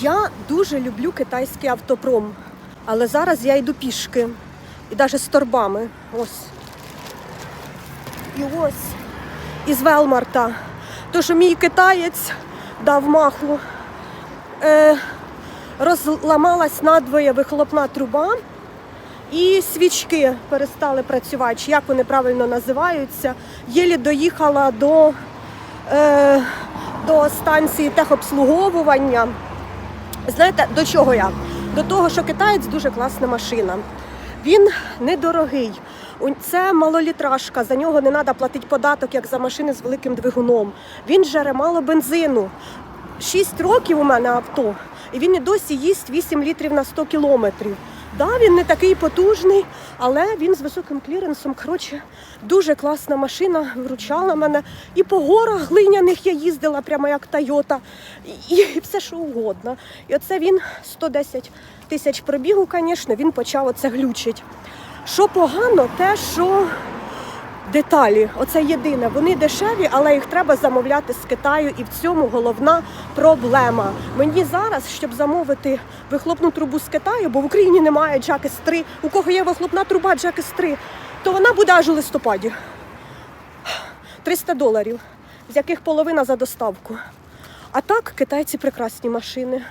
Я дуже люблю китайський автопром, але зараз я йду пішки. І навіть з торбами. Ось. І ось. Із Велмарта. То, що мій китаєць дав маху. Е, розламалась надвоє вихлопна труба. І свічки перестали працювати, чи як вони правильно називаються. Єлі доїхала до, е, до станції техобслуговування. Знаєте, до чого я? До того, що китаєць дуже класна машина. Він недорогий. Це малолітражка, за нього не треба платити податок, як за машини з великим двигуном. Він жере мало бензину. Шість років у мене авто, і він і досі їсть 8 літрів на 100 кілометрів. Да, він не такий потужний, але він з високим кліренсом. Коротше, дуже класна машина, вручала мене. І по горах глиняних я їздила, прямо як Тойота, і, і все що угодно. І оце він 110 тисяч пробігу, звісно, він почав оце глючить. Що погано, те, що деталі, оце єдине. Вони дешеві, але їх треба замовляти з Китаю, і в цьому головна проблема. Мені зараз, щоб замовити вихлопну трубу з Китаю, бо в Україні немає Джакес 3, у кого є вихлопна труба Джакес 3, то вона буде аж у листопаді. 300 доларів, з яких половина за доставку. А так, китайці прекрасні машини.